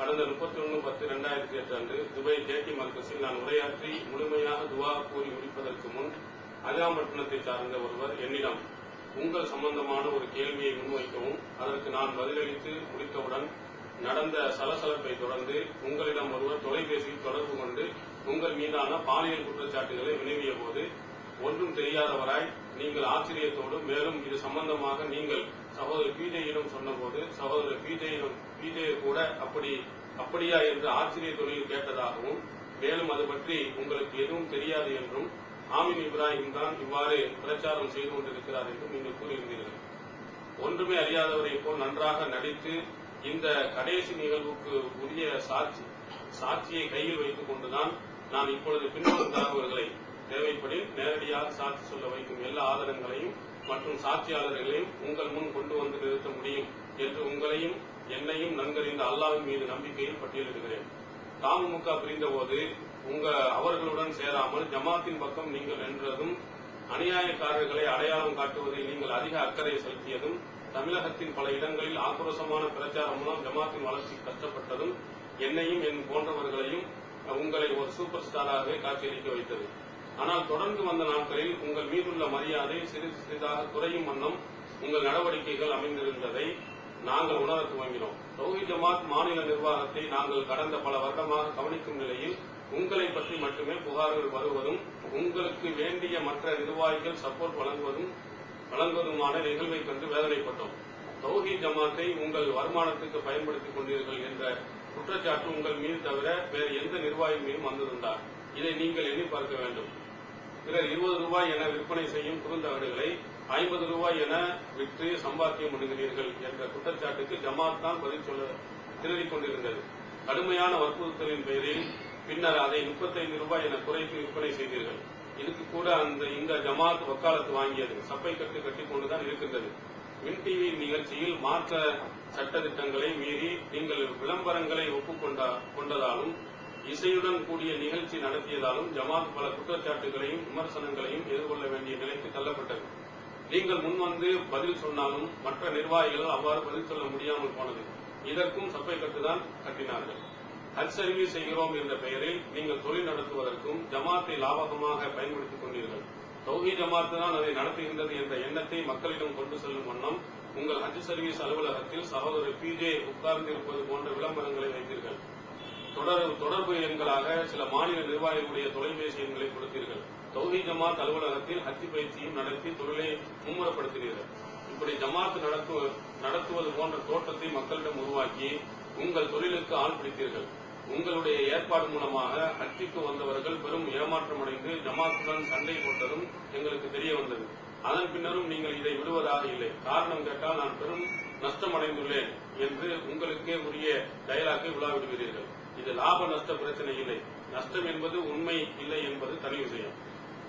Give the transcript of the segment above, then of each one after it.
கடந்த முப்பத்தி ஒன்று பத்து இரண்டாயிரத்தி எட்டு அன்று துபாய் கேட்டி மர்க்கஸில் நான் உரையாற்றி முழுமையாக துவா கூறி முடிப்பதற்கு முன் அதிகாம்பட்டினத்தை சார்ந்த ஒருவர் என்னிடம் உங்கள் சம்பந்தமான ஒரு கேள்வியை முன்வைக்கவும். அதற்கு நான் பதிலளித்து முடித்தவுடன் நடந்த சலசலப்பை தொடர்ந்து உங்களிடம் ஒருவர் தொலைபேசியில் தொடர்பு கொண்டு உங்கள் மீதான பாலியல் குற்றச்சாட்டுகளை வினவிய போது ஒன்றும் தெரியாதவராய் நீங்கள் ஆச்சரியத்தோடு மேலும் இது சம்பந்தமாக நீங்கள் சகோதரர் பிஜேயிடம் சொன்னபோது சகோதரர் பிஜேயிடம் பிஜே கூட அப்படி அப்படியா என்று ஆச்சரியத்தொழில் கேட்டதாகவும் மேலும் அது பற்றி உங்களுக்கு எதுவும் தெரியாது என்றும் ஆமின் இப்ராஹிம் தான் இவ்வாறு பிரச்சாரம் செய்து கொண்டிருக்கிறார் என்றும் நீங்கள் கூறியிருந்தீர்கள். ஒன்றுமே அறியாதவரை போல் நன்றாக நடித்து இந்த கடைசி நிகழ்வுக்கு உரிய சாட்சி சாட்சியை கையில் வைத்துக் கொண்டுதான் நான் இப்பொழுது பின்வரும் தகவல்களை தேவைப்படில் நேரடியாக சாட்சி சொல்ல வைக்கும் எல்லா ஆதாரங்களையும் மற்றும் சாட்சியாளர்களையும் உங்கள் முன் கொண்டு வந்து நிறுத்த முடியும் என்று உங்களையும் என்னையும் நன்கறிந்த அல்லாவின் மீது நம்பிக்கையில் பட்டியலிடுகிறேன். தாமுமுக பிரிந்தபோது உங்க அவர்களுடன் சேராமல் ஜமாத்தின் பக்கம் நீங்கள் நின்றதும் அநியாயக்காரர்களை அடையாளம் காட்டுவதில் நீங்கள் அதிக அக்கறை செலுத்தியதும் தமிழகத்தின் பல இடங்களில் ஆக்ரோஷமான பிரச்சாரம் மூலம் ஜமாத்தின் வளர்ச்சி கஷ்டப்பட்டதும் என்னையும் என் போன்றவர்களையும் உங்களை ஒரு சூப்பர் ஸ்டாராகவே காட்சியளிக்க வைத்தது. ஆனால் தொடர்ந்து வந்த நாட்களில் உங்கள் மீதுள்ள மரியாதை சிறிது சிறிதாக குறையும் வண்ணம் உங்கள் நடவடிக்கைகள் அமைந்திருந்ததை நாங்கள் உணர துவங்கினோம். தௌஹி ஜமாத் மாநில நிர்வாகத்தை நாங்கள் கடந்த பல வருடமாக கவனிக்கும் நிலையில் உங்களை பற்றி மட்டுமே புகார்கள் வருவதும் உங்களுக்கு வேண்டிய மற்ற நிர்வாகிகள் சப்போர்ட் வழங்குவதும் வழங்குவதுமான நிகழ்வை கண்டு வேதனைப்பட்டோம். தௌஹி ஜமாத்தை உங்கள் வருமானத்துக்கு பயன்படுத்திக் கொண்டீர்கள் என்ற குற்றச்சாட்டு உங்கள் மீது தவிர வேறு எந்த நிர்வாகி மீதும் வந்திருந்தார் இதை நீங்கள் எண்ணி பார்க்க வேண்டும். பிறர் இருபது ரூபாய் என விற்பனை செய்யும் குறுந்தகடுகளை ஐம்பது ரூபாய் என விற்று சம்பாத்தியம் பண்ணுகிறீர்கள் என்ற குற்றச்சாட்டுக்கு ஜமாத் தான் பதில் சொல்ல திணறிக் கொண்டிருந்தது. கடுமையான வற்புறுத்தலின் பெயரில் பின்னர் அதை முப்பத்தைந்து ரூபாய் என குறைத்து விற்பனை செய்தீர்கள். இதுக்கு கூட அந்த இந்த ஜமாத் வக்காலத்து வாங்கியது. சப்பை கட்டு கட்டிக் கொண்டுதான் இருக்கின்றது. மின் டிவி நிகழ்ச்சியில் மாற்ற சட்டத்திட்டங்களை மீறி நீங்கள் விளம்பரங்களை ஒப்புக்கொண்ட கொண்டதாலும் இசையுடன் கூடிய நிகழ்ச்சி நடத்தியதாலும் ஜமாத் பல குற்றச்சாட்டுகளையும் விமர்சனங்களையும் எதிர்கொள்ள வேண்டிய நிலைக்கு தள்ளப்பட்டது. நீங்கள் முன்வந்து பதில் சொன்னாலும் மற்ற நிர்வாகிகள் அவ்வாறு பதில் சொல்ல முடியாமல் போனது. இதற்கும் சப்பை கட்டுதான் கட்டினார்கள். ஹஜ் சர்வீஸ் செய்கிறோம் என்ற பெயரில் நீங்கள் தொழில் நடத்துவதற்கும் ஜமாத்தை லாபகமாக பயன்படுத்திக் கொண்டீர்கள். தௌஹி ஜமாத்து தான் அதை நடத்துகின்றது என்ற எண்ணத்தை மக்களிடம் கொண்டு செல்லும் வண்ணம் உங்கள் ஹஜ் சர்வீஸ் அலுவலகத்தில் சகோதரர் பிஜே உட்கார்ந்திருப்பது போன்ற விளம்பரங்களை வைத்தீர்கள். தொடர் தொடர்பு எண்களாக சில மாநில நிர்வாகிகளுடைய தொலைபேசி எண்களை கொடுத்தீர்கள். தௌஹி ஜமாத் அலுவலகத்தில் ஹஜ் பயிற்சியும் நடத்தி தொழிலை மும்முரப்படுத்துகிறீர்கள். இப்படி ஜமாத் நடத்து நடத்துவது போன்ற தோட்டத்தை மக்களிடம் உருவாக்கி உங்கள் தொழிலுக்கு ஆள் பிடித்தீர்கள். உங்களுடைய ஏற்பாடு மூலமாக ஹஜ்ஜுக்கு வந்தவர்கள் பெரும் ஏமாற்றம் அடைந்து ஜமாத்துடன் சண்டை போட்டதும் எங்களுக்கு தெரிய வந்தது. அதன் பின்னரும் நீங்கள் இதை விடுவதாக இல்லை. காரணம் கேட்டால் நான் பெரும் நஷ்டம் அடைந்துள்ளேன் என்று உங்களுக்கே உரிய டயலாக்கை விழாவிடுகிறீர்கள். இது லாப நஷ்ட பிரச்சனை இல்லை. நஷ்டம் என்பது உண்மை இல்லை என்பது தனி விஷயம்.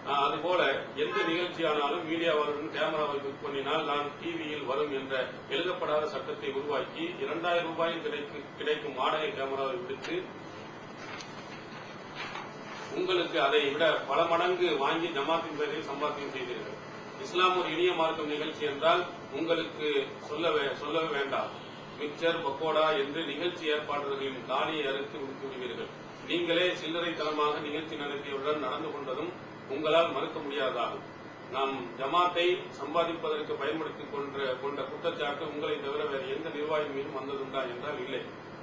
அதுபோல எந்த நிகழ்ச்சியானாலும் மீடியாவாளர்கள் கேமராவை புக் பண்ணினால் நான் டிவியில் வரும் என்ற எழுதப்படாத சட்டத்தை உருவாக்கி இரண்டாயிரம் ரூபாயில் கிடைக்கும் வாடகை கேமராவை விடுத்து உங்களுக்கு அதை விட பல மடங்கு வாங்கி ஜமாத்தின் பேரில் சம்பாத்தியம் செய்தீர்கள். இஸ்லாம் ஒரு இனிய மார்க்கம் நிகழ்ச்சி என்றால் உங்களுக்கு சொல்லவே சொல்லவே வேண்டாம். மிக்சர் பக்கோடா என்று நிகழ்ச்சி ஏற்பாடுகளின் காலியை அறுத்து விட்டு விடுவீர்கள் நீங்களே சில்லறைத்தனமாக நிகழ்ச்சி நடத்தியவுடன் நடந்து கொண்டதும் உங்களால் மறுக்க முடியாததாகும் நாம் ஜமாத்தை சம்பாதிப்பதற்கு பயன்படுத்திக் கொண்ட கொண்ட குற்றச்சாட்டு உங்களை தவிர வேறு எந்த நிர்வாகி மீதும் வந்ததுண்டா என்றால் இல்லை.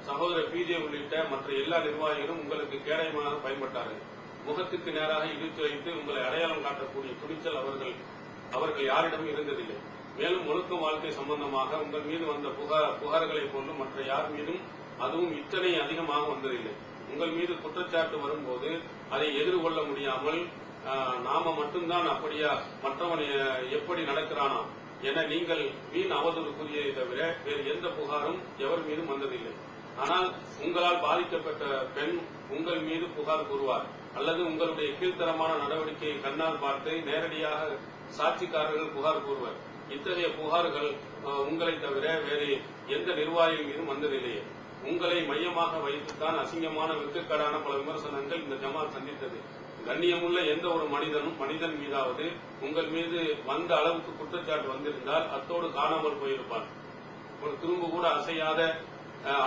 சகோதரர் பிஜே உள்ளிட்ட மற்ற எல்லா நிர்வாகிகளும் உங்களுக்கு கேடயமாக பயன்பட்டார்கள். முகத்துக்கு நேராக இடித்து வைத்து உங்களை அடையாளம் காட்டக்கூடிய துணிச்சல் அவர்கள் அவர்கள் யாரிடமும் இருந்ததில்லை. மேலும் ஒழுக்க வாழ்க்கை சம்பந்தமாக உங்கள் மீது வந்த புகார் புகார்களை போன்று மற்ற யார் மீதும் அதுவும் இத்தனை அதிகமாக வந்ததில்லை. உங்கள் மீது குற்றச்சாட்டு வரும்போது அதை எதிர்கொள்ள முடியாமல் நாம மட்டும்தான் அப்படியா? மற்றவன் எப்படி நடக்கிறானா. என நீங்கள் வீண் அவதூறு கூறியதை தவிர வேறு எந்த புகாரும் எவர் மீதும் வந்ததில்லை. ஆனால் உங்களால் பாதிக்கப்பட்ட பெண் உங்கள் மீது புகார் கூறுவார். அல்லது உங்களுடைய கீழ்த்தரமான நடவடிக்கையை கண்ணால் பார்த்து நேரடியாக சாட்சிக்காரர்கள் புகார் கூறுவர். இத்தகைய புகார்கள் உங்களை தவிர வேறு எந்த நிர்வாகி மீதும் வந்ததில்லையே உங்களை மையமாக வைத்துத்தான் அசிங்கமான வெட்டுக்கடான பல விமர்சனங்கள் இந்த ஜமாத் சந்தித்தது. கண்ணியமுள்ள எந்த ஒரு மனிதனும் மனிதன் மீதாவது உங்கள் மீது வந்த அளவுக்கு குற்றச்சாட்டு வந்திருந்தால் அத்தோடு காணாமல் போயிருப்பான் ஒரு திரும்ப கூட அசையாத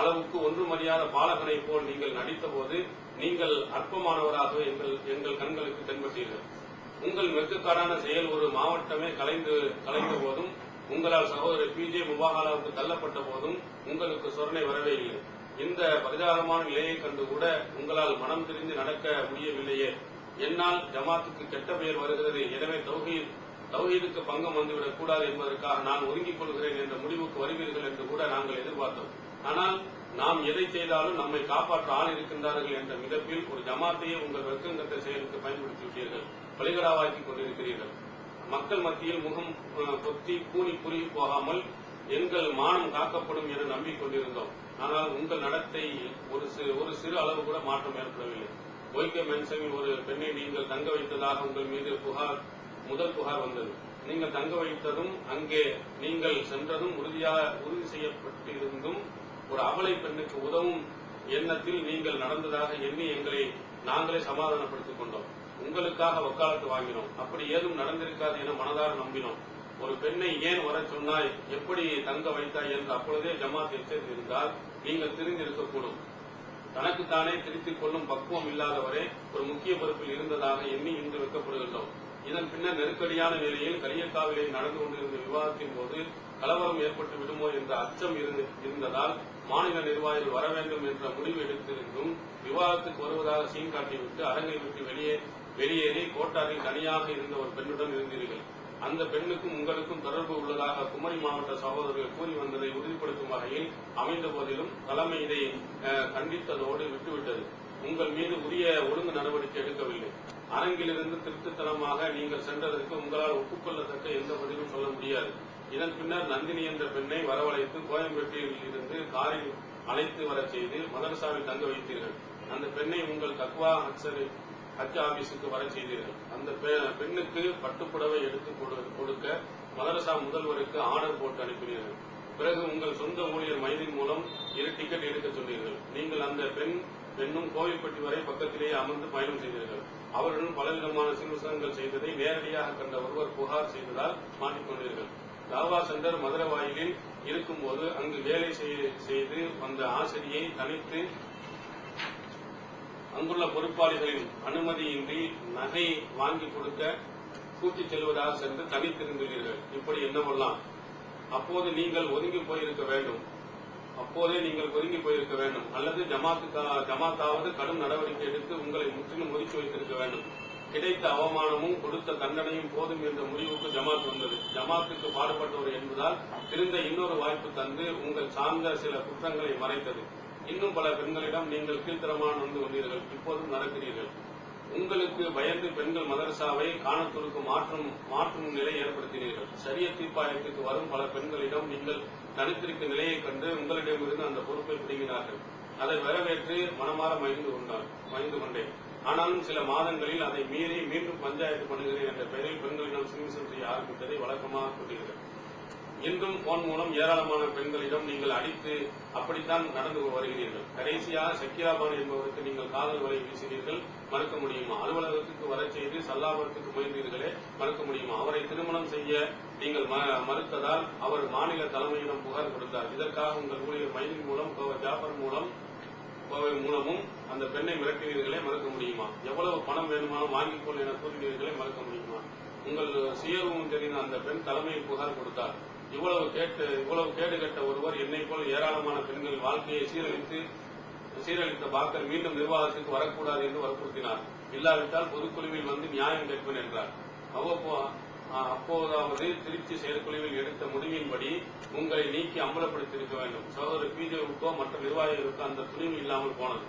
அளவுக்கு அளவுக்கு ஒன்றுமறியாத பாலகனை போல் நீங்கள் நடித்த போது நீங்கள் அற்பமானவராகவே எங்கள் எங்கள் கண்களுக்கு தென்பட்டீர்கள். உங்கள் வெட்கக்காடான செயல் ஒரு மாவட்டமே கலைந்து கலைந்த போதும் உங்களால் சகோதரர் பி ஜே முபாகாலாவுக்கு தள்ளப்பட்ட போதும் உங்களுக்கு சொரணை வரவே இல்லை. இந்த பரிதாபமான நிலையை கண்டு கூட உங்களால் மனம் திரிந்து நடக்க முடியவில்லையே. என்னால் ஜமாத்துக்கு கெட்ட பெயர் வருகிறது. எனவே தௌஹீத் தௌஹீதுக்கு பங்கம் வந்துவிடக் கூடாது என்பதற்காக நான் ஒதுங்கிக் கொள்கிறேன் என்ற முடிவுக்கு வருவீர்கள் என்று கூட நாங்கள் எதிர்பார்த்தோம். ஆனால் நாம் எதை செய்தாலும் நம்மை காப்பாற்ற ஆள் இருக்கின்றார்கள் என்ற மிதப்பில் ஒரு ஜமாத்தையே உங்கள் வெக்கங்கத்தை செயலுக்கு பயன்படுத்தி விட்டீர்கள். பலிகடாவாக்கி கொண்டிருக்கிறீர்கள். மக்கள் மத்தியில் முகம் கொத்தி கூனி புரி போகாமல் எங்கள் மானம் காக்கப்படும் என நம்பிக்கொண்டிருந்தோம். ஆனால் உங்கள் நடத்தை ஒரு ஒரு சிறு அளவு கூட மாற்றம் ஏற்படவில்லை. ஒய்கே மென்சமி ஒரு பெண்ணை நீங்கள் தங்க வைத்ததாக உங்கள் மீது புகார் முதல் புகார் வந்தது. நீங்கள் தங்க வைத்ததும் அங்கே நீங்கள் சென்றதும் உறுதியாக உறுதி செய்யப்பட்டிருந்தும் ஒரு அவளை பெண்ணுக்கு உதவும் எண்ணத்தில் நீங்கள் நடந்ததாக எண்ணி எங்களை நாங்களே சமாதானப்படுத்திக் கொண்டோம். உங்களுக்காக வக்காலத்து வாங்கினோம். அப்படி ஏதும் நடந்திருக்காது என மனதார நம்பினோம். ஒரு பெண்ணை ஏன் வர சொன்னாய்? எப்படி தங்க வைத்தாய் என்று அப்பொழுதே ஜமாத் எச்சரித்திருந்தால் நீங்கள் திருந்திருக்கக்கூடும். தனக்குத்தானே திருத்திக் கொள்ளும் பக்குவம் இல்லாதவரே ஒரு முக்கிய பொறுப்பில் இருந்ததாக எண்ணி இன்று வைக்கப்படுகின்றோம். இதன் பின்னர் நெருக்கடியான நிலையில் கரியக்காவிலே நடந்து கொண்டிருந்த விவாதத்தின் போது கலவரம் ஏற்பட்டு விடுமோ என்ற அச்சம் இருந்ததால் மாநில நிர்வாகிகள் வர வேண்டும் என்ற முடிவு எடுத்திருந்தும் விவாதத்துக்கு வருவதாக சீன் காட்டிவிட்டு அரங்கை விட்டு வெளியே வெளியேறி கோட்டாரில் தனியாக இருந்த ஒரு பெண்ணுடன் இருந்தீர்கள். அந்த பெண்ணுக்கும் உங்களுக்கும் தொடர்பு உள்ளதாக குமரி மாவட்ட சகோதரர்கள் கூறி வந்ததை உறுதிப்படுத்தும் வகையில் அமைந்த போதிலும் தலைமை இதை கண்டித்ததோடு விட்டுவிட்டது. உங்கள் மீது உரிய ஒழுங்கு நடவடிக்கை எடுக்கவில்லை. அரங்கிலிருந்து திருட்டுத்தனமாக நீங்கள் சென்றதற்கு உங்களால் ஒப்புக்கொள்ளத்தக்க எந்த பதிலும் சொல்ல முடியாது. இதன் பின்னர் நந்தினி என்ற பெண்ணை வரவழைத்து கோயம்பேட்டில் இருந்து காரில் அழைத்து வரச் செய்து மதரசாவில் தங்க வைத்தீர்கள். அந்த பெண்ணை உங்கள் தக்வா அக்சரை ஹஜ் ஆபீஸுக்கு வர செய்தீர்கள். அந்த பெண்ணுக்கு பட்டுப்புடவை எடுத்து கொடு- கொடுக்க மதரசா முதல்வருக்கு ஆர்டர் போட்டு அனுப்பினீர்கள். பிறகு உங்கள் சொந்த ஊழியர் மைலின் மூலம் இரு டிக்கெட் எடுக்க சொன்னீர்கள். நீங்கள் அந்த பெண் பெண்ணும் கோவில்பட்டி வரை பக்கத்திலேயே அமர்ந்து பயணம் செய்தீர்கள். அவருடன் பலவிதமான சிறுசங்கள் செய்ததை நேரடியாக கண்ட ஒருவர் புகார் செய்ததால் மாற்றிக்கொண்டீர்கள் தாவா சென்டர் மதுரை வாயிலில் இருக்கும்போது அங்கு வேலை செய்ய- செய்து வந்த ஆசிரியை தனித்து அங்குள்ள பொறுப்பாளிகளின் அனுமதியின்றி நகை வாங்கி கொடுக்க கூட்டிச் செல்வதாக சென்று தனித்திருந்துள்ளீர்கள் இப்படி என்னவெல்லாம் அப்போது நீங்கள் ஒதுங்கி போயிருக்க வேண்டும். அப்போதே நீங்கள் ஒதுங்கி போயிருக்க வேண்டும். அல்லது ஜமாத்துக்கா ஜமாத்தாவது கடும் நடவடிக்கை எடுத்து உங்களை முற்றிலும் ஒதுக்கி வைத்திருக்க வேண்டும். கிடைத்த அவமானமும் கொடுத்த தண்டனையும் போதும் என்ற முடிவுக்கு ஜமாத் வந்தது. ஜமாத்துக்கு பாடுபட்டவர் என்பதால் இருந்த இன்னொரு வாய்ப்பு தந்து உங்கள் சார்ந்த சில குற்றங்களை மறைத்தது. இன்னும் பல பெண்களிடம் நீங்கள் கீழ்த்தரமான வந்து வந்தீர்கள். இப்போதும் நடக்கிறீர்கள். உங்களுக்கு பயந்து பெண்கள் மதரசாவை காணத்தூருக்கு மாற்றும் மாற்றும் நிலை ஏற்படுத்தினீர்கள். சரிய தீர்ப்பாயத்துக்கு வரும் பல பெண்களிடம் நீங்கள் தனித்திருக்கும் நிலையை கண்டு உங்களிடமிருந்து அந்த பொறுப்பை பிடுங்கினார்கள். அதை வரவேற்று மனமாற மகிழ்ந்து கொண்டார் மகிழ்ந்து கொண்டேன். ஆனாலும் சில மாதங்களில் அதை மீறி மீண்டும் பஞ்சாயத்து பண்ணுகிறேன் என்ற பெயரில் பெண்களிடம் சிகிச்சை செய்ய ஆரம்பித்ததை வழக்கமாக கொண்டீர்கள் இன்றும் போன் மூலம் ஏராளமான பெண்களிடம் நீங்கள் அடித்து அப்படித்தான் நடந்து வருகிறீர்கள். கடைசியாக சக்கிராபான் என்பவருக்கு நீங்கள் காதல் வலை வீசினீர்கள் மறுக்க முடியுமா? அலுவலகத்துக்கு வரச் செய்து சல்லாபுரத்துக்கு முயன்றீர்களே மறுக்க முடியுமா? அவரை திருமணம் செய்ய நீங்கள் ம- மறுத்ததால் அவர் மாநில தலைமையிடம் புகார் கொடுத்தார். இதற்காக உங்கள் ஊழியர் மைனின் மூலம் ஜாபர் மூலம் கோவை மூலமும் அந்த பெண்ணை மிரட்டினீர்களே மறுக்க முடியுமா? எவ்வளவு பணம் வேணுமானும் வாங்கிக்கொள் என கூறினீர்களே மறுக்க முடியுமா? உங்கள் சுயரூபம் தெரிந்த அந்த பெண் தலைமையில் புகார் கொடுத்தார். இவ்வளவு கேட்டு இவ்வளவு கேடு கட்ட ஒருவர் என்னை போல ஏராளமான பெண்கள் வாழ்க்கையை சீரழித்து சீரழித்த பாக்கர் மீண்டும் நிர்வாகத்திற்கு வரக்கூடாது என்று வற்புறுத்தினார். இல்லாவிட்டால் பொதுக்குழுவில் வந்து நியாயம் கேட்பேன் என்றார். அவ்வப்போ அப்போதாவது திருச்சி செயற்குழுவில் எடுத்த முடிவின்படி உங்களை நீக்கி அம்பலப்படுத்தியிருக்க வேண்டும். சகோதரர் பிஜேவுக்கோ மற்ற நிர்வாகிகளுக்கோ அந்த துணிவு இல்லாமல் போனது.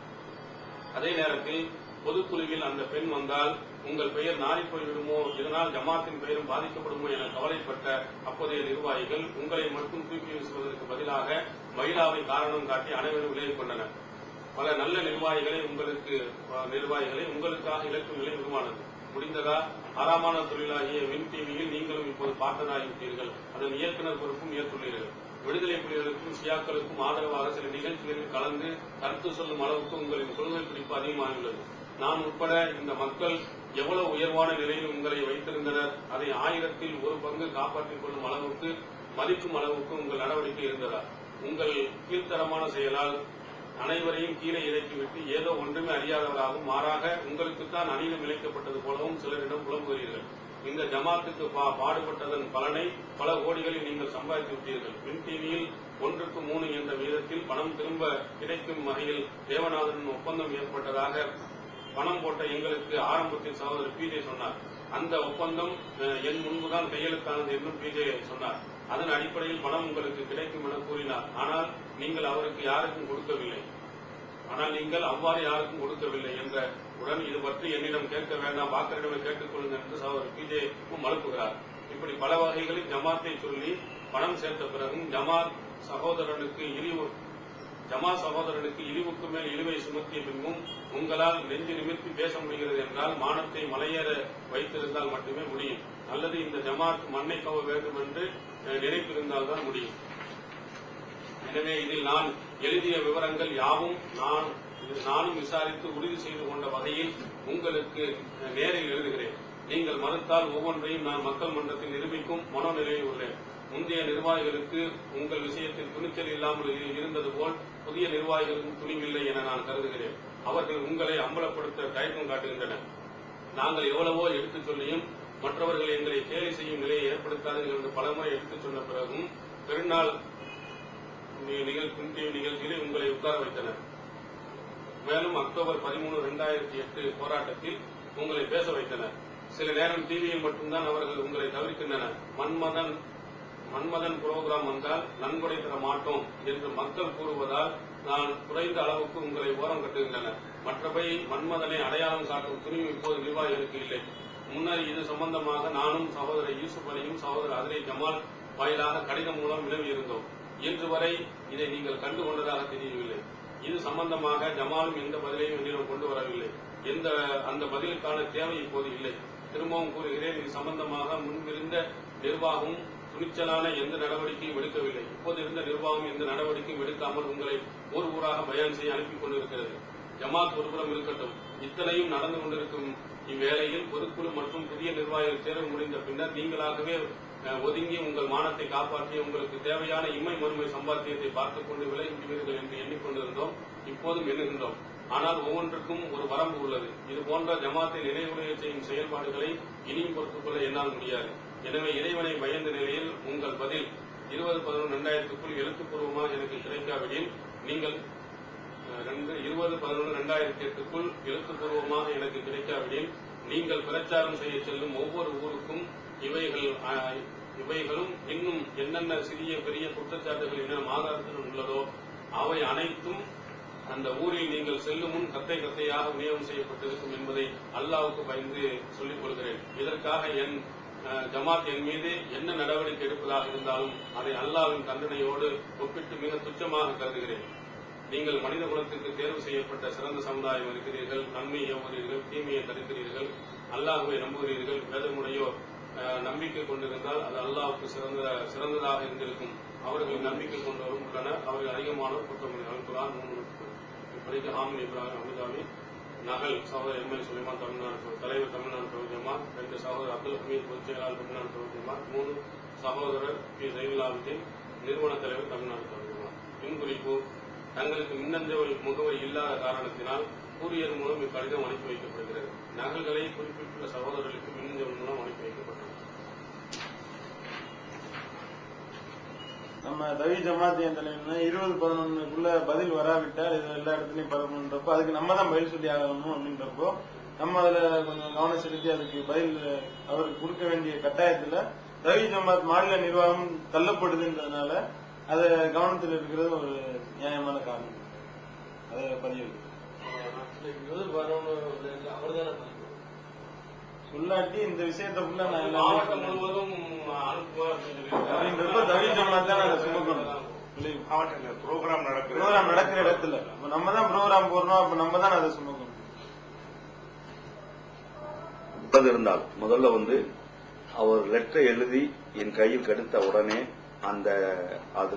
அதே நேரத்தில் பொதுக்குழுவில் அந்த பெண் வந்தால் உங்கள் பெயர் நாரி போய்விடுமோ இதனால் ஜமாத்தின் பெயரும் பாதிக்கப்படுமோ என கவலைப்பட்ட அப்போதைய நிர்வாகிகள் உங்களை மட்டும் தூக்கி வீசுவதற்கு பதிலாக மயிலாவை காரணம் காட்டி அனைவரும் விலகிக் கொண்டனர். பல நல்ல நிர்வாகிகளை உங்களுக்கு நிர்வாகிகளை உங்களுக்காக இழக்கும் நிலை உருவானது. முடிந்ததா? ஆறாமான தொழிலாகிய வின் டிவியில் நீங்களும் இப்போது பார்ட்டனாகிவிட்டீர்கள் அதன் இயக்குனர் பொறுப்பும் ஏற்றுள்ளீர்கள். விடுதலை புலிகளுக்கும் சியாக்களுக்கும் ஆதரவாக சில நிகழ்ச்சிகளில் கலந்து கருத்து சொல்லும் அளவுக்கு உங்களின் கொள்கை பிடிப்பு அதிகமாகியுள்ளது. நான் உட்பட இந்த மக்கள் எவ்வளவு உயர்வான நிலையில் உங்களை வைத்திருந்தனர் அதை ஆயிரத்தில் ஒரு பங்கு காப்பாற்றிக் கொள்ளும் அளவுக்கு மதிக்கும் அளவுக்கு உங்கள் நடவடிக்கை இருந்ததா? உங்கள் கீழ்த்தரமான செயலால் அனைவரையும் கீழே இறக்கிவிட்டு ஏதோ ஒன்றுமே அறியாதவராகவும் மாறாக உங்களுக்குத்தான் அநீதம் இழைக்கப்பட்டது போலவும் சிலரிடம் புலம்புகிறீர்கள் இந்த ஜமாத்துக்கு பா- பாடுபட்டதன் பலனை பல கோடிகளை நீங்கள் சம்பாதித்து விட்டீர்கள். மின் டிவியில் ஒன்றுக்கு மூணு என்ற விகிதத்தில் பணம் திரும்ப கிடைக்கும் வகையில் தேவநாதன் ஒப்பந்தம் ஏற்பட்டதாக பணம் போட்ட எங்களுக்கு ஆரம்பத்தில் சகோதரர் பிஜே சொன்னார். அந்த ஒப்பந்தம் அஹ், என் முன்புதான் கையெழுத்தானது என்றும் பிஜே சொன்னார். அதன் அடிப்படையில் பணம் உங்களுக்கு கிடைக்கும் என கூறினார். ஆனால் நீங்கள் அவருக்கு யாருக்கும் கொடுக்கவில்லை. ஆனால் நீங்கள் அவ்வாறு யாருக்கும் கொடுக்கவில்லை என்ற உடன் இது பற்றி என்னிடம் கேட்க வேண்டாம் வாக்கரிடமே கேட்டுக்கொள்ளுங்கள் என்று சகோதரர் பிஜேக்கும் மறுப்புகிறார். இப்படி பல வகைகளில் ஜமாத்தை சொல்லி பணம் சேர்த்த பிறகும் ஜமாத் சகோதரனுக்கு இனி ஜமா சகோதரனுக்கு இழிவுக்கு மேல் இழிவை சுமத்திய பின்பும் உங்களால் நெஞ்சு நிமிர்த்தி பேச முடிகிறது என்றால் மானத்தை மலையேற வைத்திருந்தால் மட்டுமே முடியும். அல்லது இந்த ஜமாத் மண்ணை கவ வேண்டும் என்று நினைப்பிருந்தால்தான் முடியும். எனவே இதில் நான் எழுதிய விவரங்கள் யாவும் நான் நானும் விசாரித்து உறுதி செய்து கொண்ட வகையில் உங்களுக்கு அஹ், நேரில் எழுதுகிறேன். நீங்கள் மறுத்தால் ஒவ்வொன்றையும் நான் மக்கள் மன்றத்தில் நிரூபிக்கும் மனோநிலையில் உள்ளேன். முந்தைய நிர்வாகிகளுக்கு உங்கள் விஷயத்தில் துணிச்சல் இல்லாமல் இருந்தது போல் புதிய நிர்வாகிகளுக்கும் துணிவில்லை என நான் கருதுகிறேன். அவர்கள் உங்களை அம்பலப்படுத்த தயக்கம் காட்டுகின்றனர். நாங்கள் எவ்வளவோ எடுத்துச் சொல்லியும் மற்றவர்கள் எங்களை கேலி செய்யும் நிலையை ஏற்படுத்தாதீர்கள் என்று பலமுறை எடுத்துச் சொன்ன பிறகும் பெருநாள் நி- நிகழ்ச்சியில் உங்களை உட்கார வைத்தனர். மேலும் அக்டோபர் பதிமூணு இரண்டாயிரத்தி எட்டு போராட்டத்தில் உங்களை பேச வைத்தனர். சில நேரம் டிவியில் மட்டும்தான் அவர்கள் உங்களை தவிர்க்கின்றனர். மன்மதன் மன்மதன் புரோகிராம் வந்தால் நன்கொடை தர மாட்டோம் என்று மக்கள் கூறுவதால் நான் குறைந்த அளவுக்கு உங்களை ஓரம் கட்டுகின்றனர். மற்றபடி மன்மதனை அடையாளம் காட்டும் துணிவு இப்போது நிர்வாகிகளுக்கு இல்லை. முன்னர் இது சம்பந்தமாக நானும் சகோதரர் யூசுப் அலியும் சகோதரர் அதிரை ஜமால் வாயிலாக கடிதம் மூலம் வினவி இன்று வரை இதை நீங்கள் கண்டு கொண்டதாக தெரியவில்லை. இது சம்பந்தமாக ஜமாலும் எந்த பதிலையும் என்னிடம் கொண்டு வரவில்லை. எந்த அந்த பதிலுக்கான தேவை இப்போது இல்லை. திரும்பவும் கூறுகிறேன் இது சம்பந்தமாக முன்பிருந்த நிர்வாகம் துணிச்சலான எந்த நடவடிக்கையும் எடுக்கவில்லை. இப்போது இருந்த நிர்வாகம் எந்த நடவடிக்கையும் எடுக்காமல் உங்களை ஊர் ஊராக பயான் செய்ய அனுப்பிக் கொண்டிருக்கிறது. ஜமாத் ஒருபுறம் இருக்கட்டும். இத்தனையும் நடந்து கொண்டிருக்கும் இவ்வேளையில் பொதுக்குழு மற்றும் புதிய நிர்வாகிகள் தேர்வு முடிந்த பின்னர் நீங்களாகவே ஒதுங்கி உங்கள் மானத்தை காப்பாற்றி உங்களுக்கு தேவையான இம்மை மறுமை சம்பாத்தியத்தை பார்த்துக் கொண்டு விலகி என்று எண்ணிக்கொண்டிருந்தோம். இப்போதும் எண்ணுகின்றோம். ஆனால் ஒவ்வொன்றுக்கும் ஒரு வரம்பு உள்ளது. இது போன்ற ஜமாத்தை நினைவுடைய செய்யும் செயல்பாடுகளை இனியும் பொறுத்துக்கொள்ள என்னால் முடியாது. எனவே இறைவனை பயந்த நிலையில் உங்கள் பதில் இருபது பதினொன்று ரெண்டாயிரத்துக்குள் எழுத்துப்பூர்வமாக எனக்கு கிடைக்காவிடில் நீங்கள் ரெண்டு இருபது பதினொன்று ரெண்டாயிரத்தி எட்டுக்குள் எழுத்துப்பூர்வமாக எனக்கு கிடைக்காவிடில் நீங்கள் பிரச்சாரம் செய்ய செல்லும் ஒவ்வொரு ஊருக்கும் இவைகள் இவைகளும் இன்னும் என்னென்ன சிறிய பெரிய குற்றச்சாட்டுகள் என்ன ஆதாரத்துடன் உள்ளதோ அவை அனைத்தும் அந்த ஊரில் நீங்கள் செல்லும் முன் கத்தை கத்தையாக விநியோகம் செய்யப்பட்டிருக்கும் என்பதை அல்லாவுக்கு பயந்து சொல்லிக் கொள்கிறேன். இதற்காக என் ஜமாத் என் மீது என்ன நடவடிக்கை எடுப்பதாக இருந்தாலும் அதை அல்லாவின் தண்டனையோடு ஒப்பிட்டு மிக துச்சமாக கருதுகிறேன். நீங்கள் மனித குலத்திற்கு தேர்வு செய்யப்பட்ட சிறந்த சமுதாயம் இருக்கிறீர்கள் நன்மை ஏவுகிறீர்கள் தீமையை தடுக்கிறீர்கள் அல்லாஹுவை நம்புகிறீர்கள் வேதமுடையோ நம்பிக்கை கொண்டிருந்தால் அது அல்லாவுக்கு சிறந்த சிறந்ததாக இருந்திருக்கும். அவர்கள் நம்பிக்கை கொண்டவரும் உள்ளனர் அவர்கள் அதிகமான குற்றம் குரான் மூணு இப்படிக்கு ஆமன் இப்ராஹிம் அபுதாபி நகல் சகோதரர் எம்எல் சுலைமான் தமிழ்நாடு தலைவர் தமிழ்நாடு பிரபுஜமா ரெண்டு சகோதரர் அப்துல் ஹமீத் பொதுச் செயலாளர் தமிழ்நாடு பிரபுஜமா மூணு சகோதரர் பி. ஜெயலலாவுதீன் நிறுவன தலைவர் தமிழ்நாடு பிரபுஜமா இன்குறிப்பு தங்களுக்கு மின்னஞ்சல் முகவரி இல்லாத காரணத்தினால் கூரியர் மூலம் இக்கடிதம் அனுப்பி வைக்கப்படுகிறது. நகல்களை குறிப்பிட்டுள்ள சகோதரர்களுக்கு மின்னஞ்சல் மூலம் அனுப்பி வைக்கப்பட்டுள்ளது நம்ம தவி ஜமாத் தலைவர்னா இருபது பதினொன்னுக்குள்ள பதில் வராவிட்டால் இது எல்லா இடத்துலயும் பரவணுன்றப்போ அதுக்கு நம்ம தான் பதில் சொல்லி ஆகணும் அப்படின்றப்போ நம்ம அதுல கொஞ்சம் கவனம் செலுத்தி அதுக்கு பதில் அவருக்கு கொடுக்க வேண்டிய கட்டாயத்துல தவி ஜமாத் மாநில நிர்வாகம் தள்ளப்படுதுன்றதுனால அதை கவனத்தில் இருக்கிறது ஒரு நியாயமான காரணம் அதை பதிவு சொல்லாட்டி இந்த விஷயத்தை ஃபுல்லா நான் மாவட்டம் முழுவதும் அப்படின்றப்ப தவி ஜமாத் தான் அதை சுமக்கணும். மாவட்டங்கள் ப்ரோக்ராம் நடக்குது ப்ரோக்ராம் நடக்கிற இடத்துல. அப்ப நம்ம தான் ப்ரோக்ராம் போறோம் அப்ப நம்ம தான் அதை சுமக்கணும். இருந்தால் முதல்ல வந்து அவர் லெட்டரை எழுதி என் கையில் கெடுத்த உடனே அந்த அது